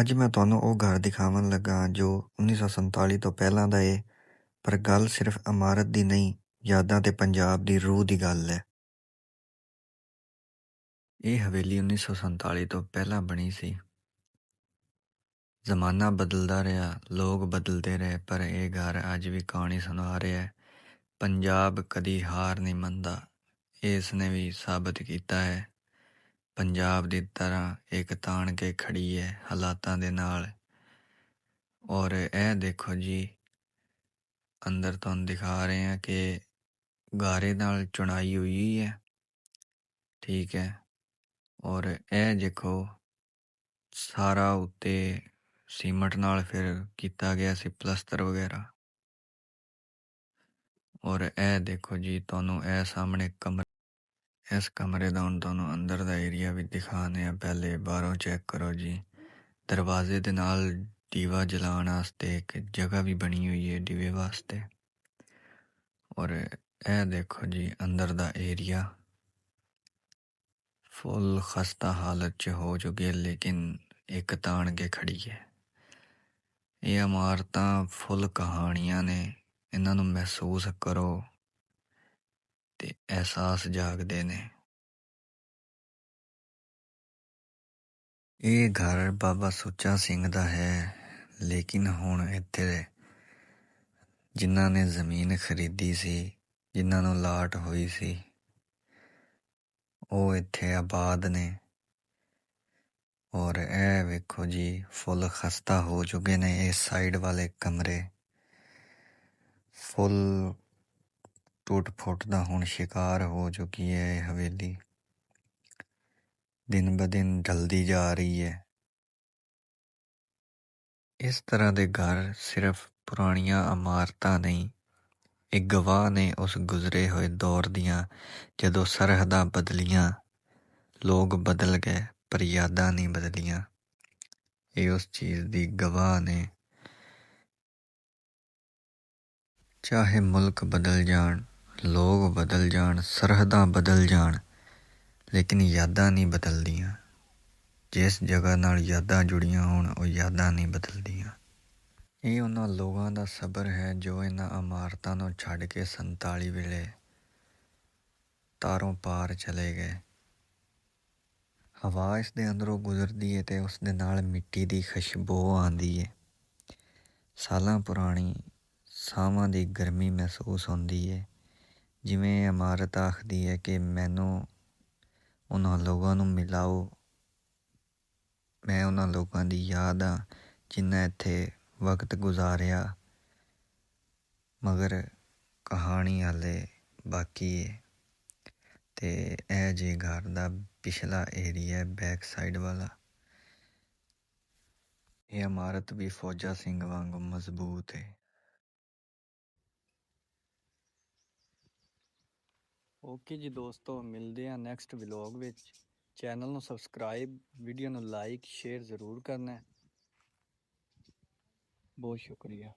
ਅੱਜ ਮੈਂ ਤੁਹਾਨੂੰ ਉਹ ਘਰ ਦਿਖਾਉਣ ਲੱਗਾ ਜੋ 1947 ਤੋਂ ਪਹਿਲਾਂ ਦਾ ਏ, ਪਰ ਗੱਲ ਸਿਰਫ ਇਮਾਰਤ ਦੀ ਨਹੀਂ, ਯਾਦਾਂ ਤੇ ਪੰਜਾਬ ਦੀ ਰੂਹ ਦੀ ਗੱਲ ਹੈ। ਇਹ ਹਵੇਲੀ 1947 ਤੋਂ ਪਹਿਲਾਂ ਬਣੀ ਸੀ। ਜ਼ਮਾਨਾ ਬਦਲਦਾ ਰਿਹਾ, ਲੋਕ ਬਦਲਦੇ ਰਹੇ, ਪਰ ਇਹ ਘਰ ਅੱਜ ਵੀ ਕਹਾਣੀ ਸੁਣਾ ਰਿਹਾ ਹੈ। ਪੰਜਾਬ ਕਦੀ ਹਾਰ ਨਹੀਂ ਮੰਨਦਾ, ਇਸ ਨੇ ਵੀ ਸਾਬਤ ਕੀਤਾ ਹੈ। ਪੰਜਾਬ ਦੀ ਤਰ੍ਹਾਂ ਇੱਕ ਤਾਣ ਕੇ ਖੜੀ ਹੈ ਹਾਲਾਤਾਂ ਦੇ ਨਾਲ। ਔਰ ਇਹ ਦੇਖੋ ਜੀ, ਅੰਦਰ ਤੁਹਾਨੂੰ ਦਿਖਾ ਰਹੇ ਹਾਂ ਕਿ ਗਾਰੇ ਨਾਲ ਚੁਣਾਈ ਹੋਈ ਹੈ ਠੀਕ ਹੈ ਔਰ ਇਹ ਦੇਖੋ, ਸਾਰਾ ਉੱਤੇ ਸੀਮਟ ਨਾਲ ਫਿਰ ਕੀਤਾ ਗਿਆ ਸੀ ਪਲਸਤਰ ਵਗੈਰਾ। ਔਰ ਇਹ ਦੇਖੋ ਜੀ, ਤੁਹਾਨੂੰ ਇਹ ਸਾਹਮਣੇ ਕਮਰਾ ਇਸ ਕਮਰੇ ਦਾ ਹੁਣ ਤੁਹਾਨੂੰ ਅੰਦਰ ਦਾ ਏਰੀਆ ਵੀ ਦਿਖਾਣੇ ਆ ਪਹਿਲੇ ਬਾਹਰੋਂ ਚੈੱਕ ਕਰੋ ਜੀ। ਦਰਵਾਜ਼ੇ ਦੇ ਨਾਲ ਦੀਵਾ ਜਲਾਉਣ ਵਾਸਤੇ ਇੱਕ ਜਗ੍ਹਾ ਵੀ ਬਣੀ ਹੋਈ ਹੈ ਦੀਵੇ ਵਾਸਤੇ। ਔਰ ਇਹ ਦੇਖੋ ਜੀ, ਅੰਦਰ ਦਾ ਏਰੀਆ ਫੁੱਲ ਖਸਤਾ ਹਾਲਤ 'ਚ ਹੋ ਚੁੱਕੀ ਹੈ, ਲੇਕਿਨ ਇੱਕ ਤਾਣ ਕੇ ਖੜੀ ਹੈ। ਇਹ ਇਮਾਰਤਾਂ ਫੁੱਲ ਕਹਾਣੀਆਂ ਨੇ। ਇਹਨਾਂ ਨੂੰ ਮਹਿਸੂਸ ਕਰੋ। ਤੇ ਅਹਿਸਾਸ ਜਾਗਦੇ ਨੇ। ਇਹ ਘਰ ਬਾਬਾ ਸੁੱਚਾ ਸਿੰਘ ਦਾ ਹੈ, ਲੇਕਿਨ ਹੁਣ ਇੱਥੇ ਜਿਨ੍ਹਾਂ ਨੇ ਜ਼ਮੀਨ ਖਰੀਦੀ ਸੀ, ਜਿਨ੍ਹਾਂ ਨੂੰ ਲਾਟ ਹੋਈ ਸੀ, ਉਹ ਇੱਥੇ ਆਬਾਦ ਨੇ। ਔਰ ਇਹ ਵੇਖੋ ਜੀ, ਫੁੱਲ ਖਸਤਾ ਹੋ ਚੁੱਕੇ ਨੇ ਇਸ ਸਾਈਡ ਵਾਲੇ ਕਮਰੇ। ਫੁੱਲ ਟੁੱਟ ਫੁੱਟ ਦਾ ਹੁਣ ਸ਼ਿਕਾਰ ਹੋ ਚੁੱਕੀ ਹੈ ਇਹ ਹਵੇਲੀ। ਦਿਨ ਬ ਦਿਨ ਢਲਦੀ ਜਾ ਰਹੀ ਹੈ। ਇਸ ਤਰ੍ਹਾਂ ਦੇ ਘਰ ਸਿਰਫ ਪੁਰਾਣੀਆਂ ਇਮਾਰਤਾਂ ਨਹੀਂ, ਇੱਕ ਗਵਾਹ ਨੇ ਉਸ ਗੁਜ਼ਰੇ ਹੋਏ ਦੌਰ ਦੀਆਂ ਜਦੋਂ ਸਰਹੱਦਾਂ ਬਦਲੀਆਂ, ਲੋਕ ਬਦਲ ਗਏ ਪਰ ਯਾਦਾਂ ਨਹੀਂ ਬਦਲੀਆਂ। ਇਹ ਉਸ ਚੀਜ਼ ਦੀ ਗਵਾਹ ਨੇ। ਚਾਹੇ ਮੁਲਕ ਬਦਲ ਜਾਣ ਲੋਕ ਬਦਲ ਜਾਣ, ਸਰਹੱਦਾਂ ਬਦਲ ਜਾਣ, ਲੇਕਿਨ ਯਾਦਾਂ ਨਹੀਂ ਬਦਲਦੀਆਂ। ਜਿਸ ਜਗ੍ਹਾ ਨਾਲ ਯਾਦਾਂ ਜੁੜੀਆਂ ਹੋਣ, ਉਹ ਯਾਦਾਂ ਨਹੀਂ ਬਦਲਦੀਆਂ। ਇਹ ਉਹਨਾਂ ਲੋਕਾਂ ਦਾ ਸਬਰ ਹੈ ਜੋ ਇਹਨਾਂ ਇਮਾਰਤਾਂ ਨੂੰ ਛੱਡ ਕੇ 47 ਵੇਲੇ ਤਾਰੋਂ ਪਾਰ ਚਲੇ ਗਏ। ਹਵਾ ਇਸ ਦੇ ਅੰਦਰੋਂ ਗੁਜ਼ਰਦੀ ਹੈ ਤੇ ਉਸ ਦੇ ਨਾਲ ਮਿੱਟੀ ਦੀ ਖੁਸ਼ਬੂ ਆਉਂਦੀ ਹੈ ਸਾਲਾਂ ਪੁਰਾਣੀ, ਸਾਵਾਂ ਦੀ ਗਰਮੀ ਮਹਿਸੂਸ ਹੁੰਦੀ ਹੈ ਜਿਵੇਂ ਇਮਾਰਤ ਆਖਦੀ ਹੈ ਕਿ ਮੈਨੂੰ ਉਹਨਾਂ ਲੋਕਾਂ ਨੂੰ ਮਿਲਾਓ। ਮੈਂ ਉਹਨਾਂ ਲੋਕਾਂ ਦੀ ਯਾਦ ਆ ਜਿਨ੍ਹਾਂ ਇੱਥੇ ਵਕਤ ਗੁਜ਼ਾਰਿਆ। ਮਗਰ ਕਹਾਣੀ ਹਾਲੇ ਬਾਕੀ ਹੈ ਤੇ ਇਹ ਜੇ ਘਰ ਦਾ ਪਿਛਲਾ ਏਰੀਆ ਬੈਕ ਸਾਈਡ ਵਾਲਾ। ਇਹ ਇਮਾਰਤ ਵੀ ਫੌਜਾ ਸਿੰਘ ਵਾਂਗ ਮਜ਼ਬੂਤ ਹੈ ਓਕੇ ਜੀ ਦੋਸਤੋ, ਮਿਲਦੇ ਆ ਨੈਕਸਟ ਵਲੌਗ ਵਿੱਚ। ਚੈਨਲ ਨੂੰ ਸਬਸਕ੍ਰਾਈਬ ਵੀਡੀਓ ਨੂੰ ਲਾਈਕ ਸ਼ੇਅਰ ਜ਼ਰੂਰ ਕਰਨਾ ਬਹੁਤ ਸ਼ੁਕਰੀਆ।